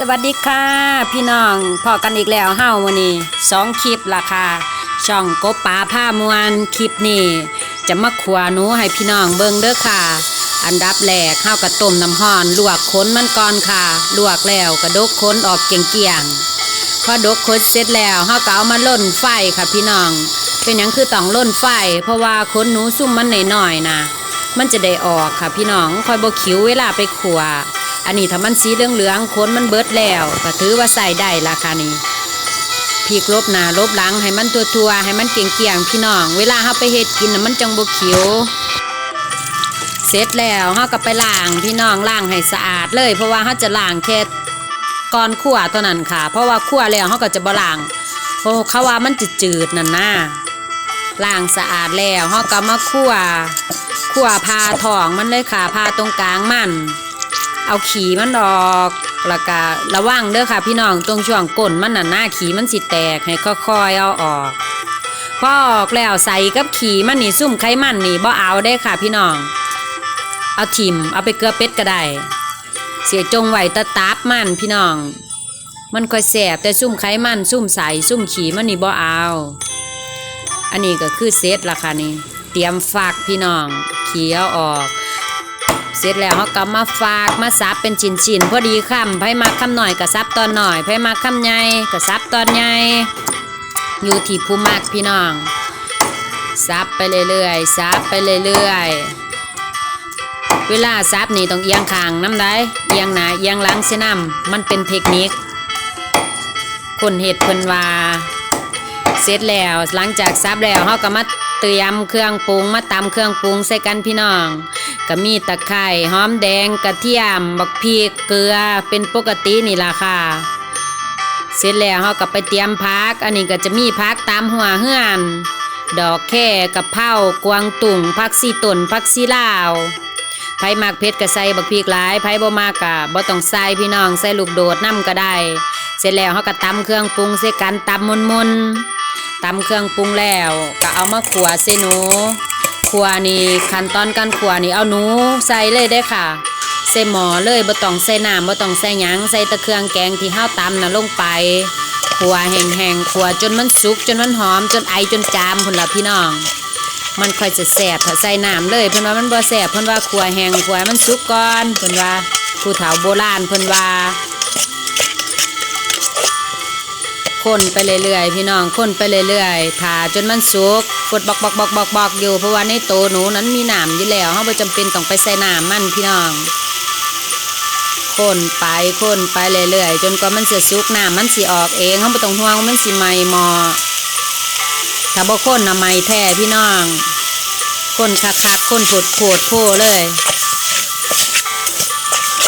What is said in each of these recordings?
สวัสดีค่ะ พี่น้องพอกันอีกแล้วเฮ้าวันนี้สองคลิปละค่ะช่องกบป่าผ้ามวนคลิปนี้ จะมาขวหนูให้พี่น้องเบิ่งเด้อค่ะ อันดับแรกเฮาวกระต้มน้ำห้อนลวกค้นมันก่อนค่ะ ลวกแล้วกระดกค้นออกเกี่ยงๆพอดกค้นเสร็จแล้วเฮาก็เอามาล่นไฟค่ะพี่น้อง เป็นหยังคือต้องล่นไฟ เพราะว่าค้นหนูซุ่มมันหน่อยๆนะมันจะได้ออกค่ะพี่น้องคอยบคิวเวลาไปขัว อันนี้ถ้ามันสีเหลืองๆขนมันเบิดแล้วก็ถือว่าใส่ได้ราคานี้พริกลบหน้าลบหลังให้มันทัวๆให้มันเกลี่ยงๆพี่น้อง เวลาเฮาไปเฮ็ดกินมันจังบ่เขียวเสร็จแล้วเฮาก็ไปล้างพี่น้องล้างให้สะอาดเลย เพราะว่าเฮาจะล้างแค่ก่อนคั่วเท่านั้นค่ะ เพราะว่าคั่วแล้วเฮาก็จะบ่ล้างเพราะเขาว่ามันจ,จืดๆนั่นนะล้างสะอาดแล้วเฮาก็มาคั่วคั่วพาทองมันเลยค่ะพาตรงกลางมัน เอาขี่มันออกแล้วก็ระวังเด้อค่ะ พี่น้องตรงช่วงก้นมันน่ะหน้าขี่มันสิแตกให้ค่อยๆเอาออกพอออกแล้วใส่กับขี่มันนี่ซุ่มไขมันนี่บ่เอาได้ค่ะ พี่น้อง เอาทิมเอาไปเกลือเป็ดก็ได้เสียจงไหวตะตับมันพี่น้อง มันค่อยแสบแต่ซุ่มไขมันซุ่มใสซุ่มขี่มันนี่บ่เอา อันนี้ก็คือเซตละค่ะนี่เตรียมฝักพี่น้องเขียวออก เสร็จแล้วเขาก็มาฝากมาซับเป็นชิ้นๆพอดีคำไผมาคำหน่อยก็ซับตอนหน่อยไผมาคำใหญ่ก็ซับตอนใหญ่อยู่ที่ผู้มักพี่น้องซับไปเรื่อยๆซับไปเรื่อยๆ เวลาซับนี่ต้องเอียงคางน้ำได้เอียงหนาเอียงหลังเสน้ำมันเป็นเทคนิค คนเห็ดเพิ่นว่าเสร็จแล้วหลังจากซับแล้วเขาก็มาเตรียมเครื่องปรุงมาตำเครื่องปรุงใส่กันพี่น้อง ก็มีตะไคร้หอมแดงกระเทียมบักพริกเกลือเป็นปกตินี่ล่ะค่ะ เสร็จแล้วเขาก็ไปเตรียมพัก อันนี้ก็จะมีพักตามหัวเฮือน ดอกแค่กะเพากวางตุ่งพักซีต้นพักซีลาวไผมักเผ็ดก็ใส่บักพริกหลายไผบ่มากก็บ่ต้องใส่พี่น้องใส่ลูกโดดน้ำก็ได้ เสร็จแล้วเขาก็ตำเครื่องปรุงใส่กันตำมนๆตำเครื่องปรุงแล้ว ก็เอามาขัวใส่หนู ขัวนี่ขั้นตอนการขัวนี่เอาหนูใส่เลยได้ค่ะ ใส่หม้อเลยบ่ต้องใส่น้ำบ่ต้องใส่หยังใส่ตะเครื่องแกงที่เฮาตำน่ะลงไปขัวแห้งๆขัวจนมันสุกจนมันหอมจนไอจนจามพุ่นละพี่น้อง มันค่อยจะแสบถ้าใส่น้ำเลยเพิ่นว่ามันบ่แสบเพิ่นว่าขัวแห้งขัวมันสุกก่อนเพิ่นว่าผู้เฒ่าโบราณเพิ่นว่า คนไปเรื่อยๆ พี่น้องคนไปเรื่อยๆถ่าจนมันสุกกดบอกบอกบอกบอกบอกอยู่เพราะว่าในโตหนูนั้นมีหน้ำอยู่แล้วเราไม่จำเป็นต้องไปใส่น้ำมันพี่น้อง คนไปคนไปเรื่อยๆ จนกว่ามันจะสุกหน้ำมันสิออกเองเขาไม่ต้องห่วงว่ามันสิไหมหมอถ้าบ่คนน่ะไหมแท้พี่น้อง คนคักๆคนผดโผดโพเลย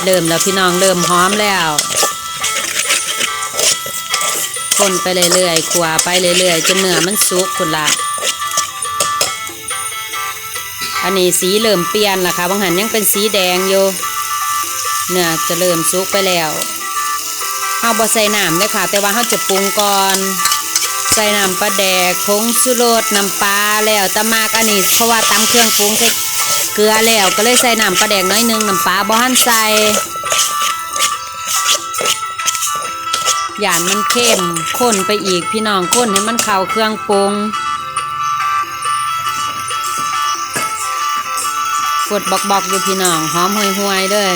เริ่มแล้วพี่น้องเริ่มหอมแล้ว คนไปเรื่อยๆขัวไปเรื่อยๆจนเนื้อมันสุกคุณละอันนี้สีเริ่มเปลี่ยนละค่ะบางหันยังเป็นสีแดงอยู่เนื้อจะเริ่มสุกไปแล้วเฮาบ่ใส่น้ำเลยค่ะ แต่ว่าเฮาจะปรุงก่อนใส่น้ำปลาแดกผงชูรสน้ำปลาแล้วตะมากอันนี้เพราะว่าตำเครื่องปรุงเกลือแล้วก็เลยใส่น้ำปลาแดกน้อยนึงน้ำปลาบ่หันใส่ หย่านมันเข้มข้นไปอีกพี่น้องข้นให้มันเข้าเครื่องปรุงฟดบอกบอกๆอยู่พี่น้อง หอมห่วยห่วยเลย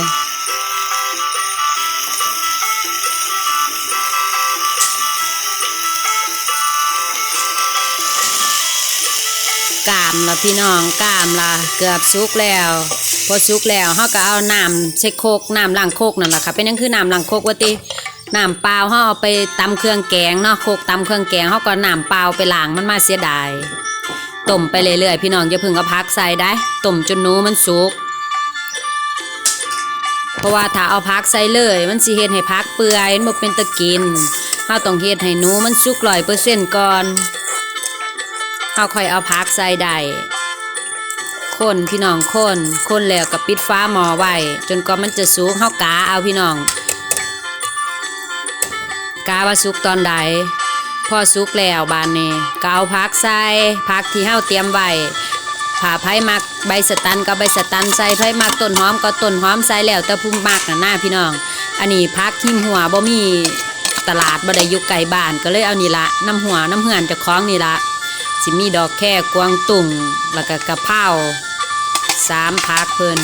กามละพี่น้องกามละเกือบสุกแล้ว พอสุกแล้วเขาก็เอาน้ำใส่โคกน้ำล้างโคกนั่นแหละค่ะเป็นยังคือน้ำล้างโคกวะติ น้ำเปล่าเขาเอาไปตำเครื่องแกงเนาะโคกตำเครื่องแกงเขาก็น้ำเปล่าไปล้างมันมาเสียดายต้มไปเรื่อยๆพี่น้องอย่าเพึ่งเอาพักใส่ได้ต้มจนนูมันสุก เพราะว่าถ้าเอาพักใส่เลย มันสิเฮ็ดให้พักเปื่อยมันเป็นตะกินเฮาต้องเฮ็ดให้นูมันสุกร้อยเปอร์เซ็นต์ก่อนเฮาค่อยเอาพักใส่ได้คนพี่น้องคนคนแล้วก็ปิดฟ้าหม้อไว้จนกว่ามันจะสุกเฮากาเอาพี่น้อง กาว่าสุกตอนใดพอสุกแล้วบานนี้ก็เอาพักใส่พักที่เฮาเตรียมไว้ผ่าไผ่มักใบสตันก็ใบสตันใส่ไผ่มักต้นหอมก็ต้นหอมใส่แล้วแต่ผู้มักนะหน้าพี่น้อง อันนี้พักหิมหัวบ่มีตลาดบ่ได้อยู่ไกลบ้านก็เลยเอานี่ละน้ำหัวน้ำเหือนจะคล้องนี่ละสิมีดอกแค่กวางตุ่งแล้วก็กะเพราสามพักเพิ่น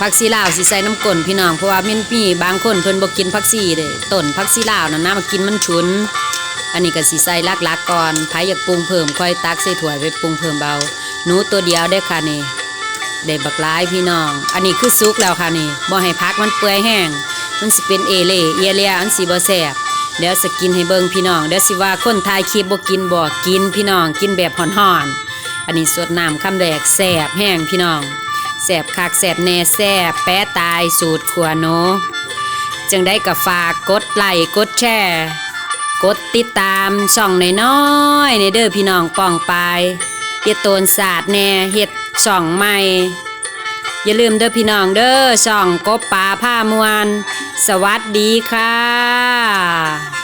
ผักซีลาวสิใส่น้ำก้นพี่น้องเพราะว่ามันมีบางคนเพิ่นบ่กินผักซีเด้ต้นผักซีลาวนั่นนะมากินมันฉุน อันนี้ก็สิใส่ลักๆก่อนไผอยากปรุงเพิ่มค่อยตักใส่ถ้วยไปปรุงเพิ่มเบาหนูตัวเดียวได้ค่ะนี่ได้บักลายพี่น้อง อันนี้คือซุกแล้วค่ะนี่บ่ให้พักมันเปื่อยแห้ง มันสิเป็นเอเล่เอเลียอันสิบ่แซ่บเดี๋ยวสกินให้เบิ่งพี่น้องเดี๋ยวสิว่าคนถ่ายคลิปบ่กินบ่กินพี่น้องกินแบบห่อนๆอันนี้สดน้ำคำแรกแซ่บแห้งพี่น้อง แซ่บคักแซ่บแน่แซ่บแป๊ะตายสูตรขัวโนจังได้กับฝากกดไลค์กดแชร์กดติดตามช่องน้อยๆในเด้อพี่น้องป้องปายเฮ็ดโตนศาสตร์แหน่เฮ็ดช่องใหม่ อย่าลืมเด้อพี่น้องเด้อช่องกบป่าผ้ามวน สวัสดีค่ะ